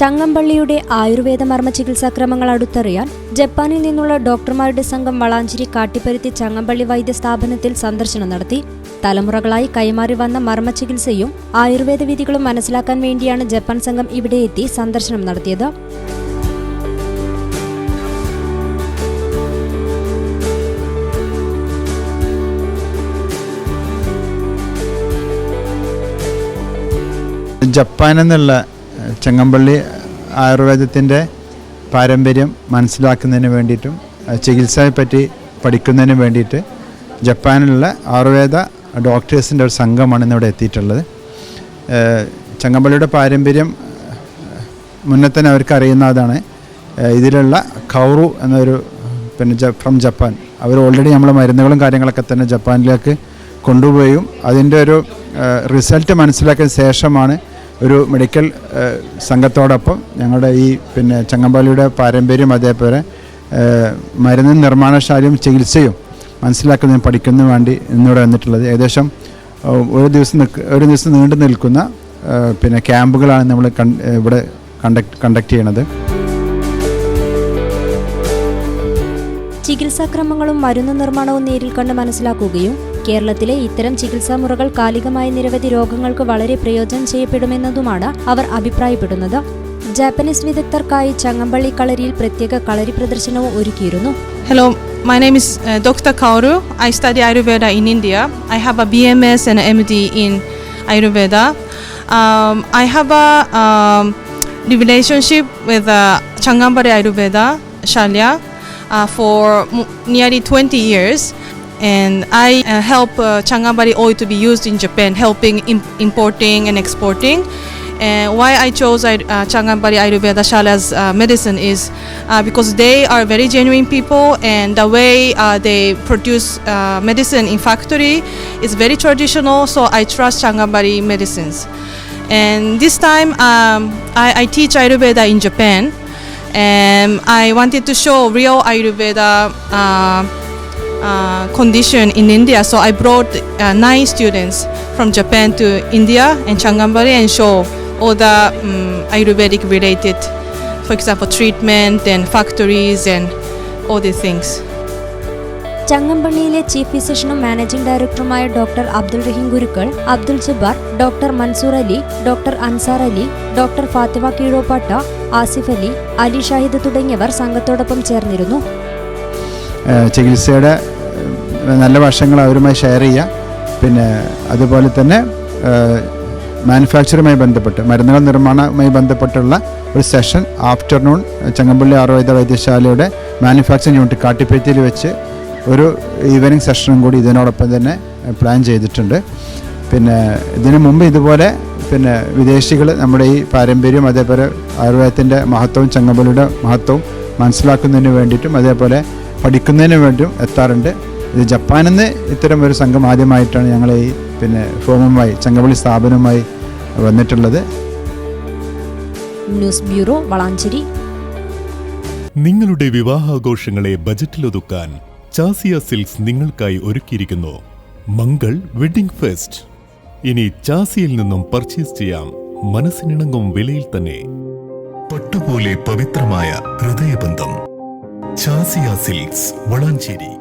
ചങ്ങമ്പള്ളിയുടെ ആയുർവേദ മർമ്മ ചികിത്സാക്രമങ്ങൾ അടുത്തറിയാൻ ജപ്പാനിൽ നിന്നുള്ള ഡോക്ടർമാരുടെ സംഘം വളാഞ്ചേരി കാട്ടിപ്പരുത്തി ചങ്ങമ്പള്ളി വൈദ്യ സ്ഥാപനത്തിൽ സന്ദർശനം നടത്തി. തലമുറകളായി കൈമാറി വന്ന മർമ്മ ചികിത്സയും ആയുർവേദ വിധികളും മനസ്സിലാക്കാൻ വേണ്ടിയാണ് ജപ്പാൻ സംഘം ഇവിടെ എത്തി സന്ദർശനം നടത്തിയത്. ജപ്പാൻ എന്നുള്ള ചെങ്ങമ്പള്ളി ആയുർവേദത്തിന്റെ പാരമ്പര്യം മനസ്സിലാക്കുന്നതിന് വേണ്ടിയിട്ടും ഏഹ്, ചികിത്സയെ പറ്റി പഠിക്കുന്നതിന് വേണ്ടിയിട്ട് ജപ്പാനിലുള്ള ആയുർവേദ ഡോക്ടേഴ്സിന്റെ ഒരു സംഘമാണ് ഇന്നിവിടെ എത്തിയിട്ടുള്ളത്. ചങ്ങമ്പള്ളിയുടെ പാരമ്പര്യം മുന്നേ തന്നെ അവർക്ക് അറിയുന്നതാണ്. ഇതിലുള്ള കൗറു എന്നൊരു പിന്നെ ജ ഫ്രം ജപ്പാൻ. അവർ ഓൾറെഡി നമ്മൾ മരുന്നുകളും കാര്യങ്ങളൊക്കെ തന്നെ ജപ്പാനിലേക്ക് കൊണ്ടുപോയും. അതിന്റെ ഒരു റിസൾട്ട് മനസ്സിലാക്കിയ ശേഷമാണ് ഒരു മെഡിക്കൽ സംഘത്തോടൊപ്പം ഞങ്ങളുടെ ഈ പിന്നെ ചങ്ങമ്പാലിയുടെ പാരമ്പര്യം അതേപോലെ മരുന്ന് നിർമ്മാണശാലയും ചികിത്സയും മനസ്സിലാക്കുന്നതിന് പഠിക്കുന്നതിന് വേണ്ടി ഇന്നിവിടെ വന്നിട്ടുള്ളത്. ഏകദേശം ഒരു ദിവസം ഒരു ദിവസം നീണ്ടു നിൽക്കുന്ന പിന്നെ ക്യാമ്പുകളാണ് നമ്മൾ ഇവിടെ കണ്ടക്ട് കണ്ടക്ട് ചെയ്യണത്. ചികിത്സാക്രമങ്ങളും മരുന്ന് നിർമ്മാണവും നേരിൽ കണ്ട് മനസ്സിലാക്കുകയും കേരളത്തിലെ ഇത്തരം ചികിത്സാ മുറകൾ കാലികമായ നിരവധി രോഗങ്ങൾക്ക് വളരെ പ്രയോജനം ചെയ്യപ്പെടുമെന്നതുമാണ് അവർ അഭിപ്രായപ്പെടുന്നത്. ജാപ്പനീസ് വിദഗ്ധർക്കായി ചങ്ങമ്പള്ളി കളരിയിൽ പ്രത്യേക കളരി പ്രദർശനവും ഒരുക്കിയിരുന്നു. Hello my name is doctor Kaoru I study Ayurveda in India I have a B M S N M D in Ayurveda I have a relationship with Changampally Ayurveda Shalya for nearly twenty years And I uh, help uh, Changambari oil to be used in Japan, helping im- importing and exporting. And why I chose uh, Changambari Ayurveda Shala's uh, medicine is uh, because they are very genuine people, and the way uh, they produce uh, medicine in factory is very traditional. So I trust Changambari medicines. And this time um, I, I teach Ayurveda in Japan, and I wanted to show real Ayurveda. Uh, uh, condition in India. So I brought uh, nine students from Japan to India and Changambari and show all the um, Ayurvedic related, for example, treatment and factories and all these things. ചങ്ങമ്പള്ളിയിലെ chief ഫിസിഷ്യനും managing ഡയറക്ടറുമായ doctor Abdul Rahim Gurukkal Abdul Jabbar doctor Mansoor Ali doctor Ansar Ali doctor Fathima Keezhoppatta Asif Ali Ali Shahid തുടങ്ങിയവർ സംഘത്തോടൊപ്പം ചേർന്നിരുന്നു ചികിത്സയുടെ നല്ല വശങ്ങൾ അവരുമായി ഷെയർ ചെയ്യുക. പിന്നെ അതുപോലെ തന്നെ മാനുഫാക്ചറുമായി ബന്ധപ്പെട്ട് മരുന്നുകൾ നിർമ്മാണവുമായി ബന്ധപ്പെട്ടുള്ള ഒരു സെഷൻ ആഫ്റ്റർനൂൺ ചങ്ങമ്പള്ളി ആയുർവേദ വൈദ്യശാലയുടെ മാനുഫാക്ചറിംഗ് യൂണിറ്റ് കാട്ടിപ്പേറ്റയിൽ വെച്ച് ഒരു ഈവനിങ് സെഷനും കൂടി ഇതിനോടൊപ്പം തന്നെ പ്ലാൻ ചെയ്തിട്ടുണ്ട്. പിന്നെ ഇതിനു മുമ്പ് ഇതുപോലെ പിന്നെ വിദേശികൾ നമ്മുടെ ഈ പാരമ്പര്യം അതേപോലെ ആയുർവേദത്തിന്റെ മഹത്വവും ചങ്ങമ്പള്ളിയുടെ മഹത്വവും മനസ്സിലാക്കുന്നതിന് വേണ്ടിയിട്ടും അതേപോലെ പഠിക്കുന്നതിന് വേണ്ടിയും എത്താറുണ്ട്. ഇത് ജപ്പാനിൽ നിന്ന് ഇത്തരം ഒരു സംഘം ആദ്യമായിട്ടാണ് ഞങ്ങൾ ഈ പിന്നെ ഫോമുമായി ചങ്ങമ്പള്ളി സ്ഥാപനവുമായി വന്നിട്ടുള്ളത്. News bureau Valanchery. നിങ്ങളുടെ വിവാഹാഘോഷങ്ങളെ ബജറ്റിലൊതുക്കാൻ ചാസിയ സിൽക്സ് നിങ്ങൾക്കായി ഒരുക്കിയിരിക്കുന്നു. Mangal wedding fest. ഇനി ചാസിയിൽ നിന്നും പർച്ചേസ് ചെയ്യാം. മനസ്സിനിണങ്ങും വിലയിൽ തന്നെ. പട്ടുപോലെ പവിത്രമായ ഹൃദയബന്ധം. ചാസിയ സിൽക്സ് വളാഞ്ചേരി.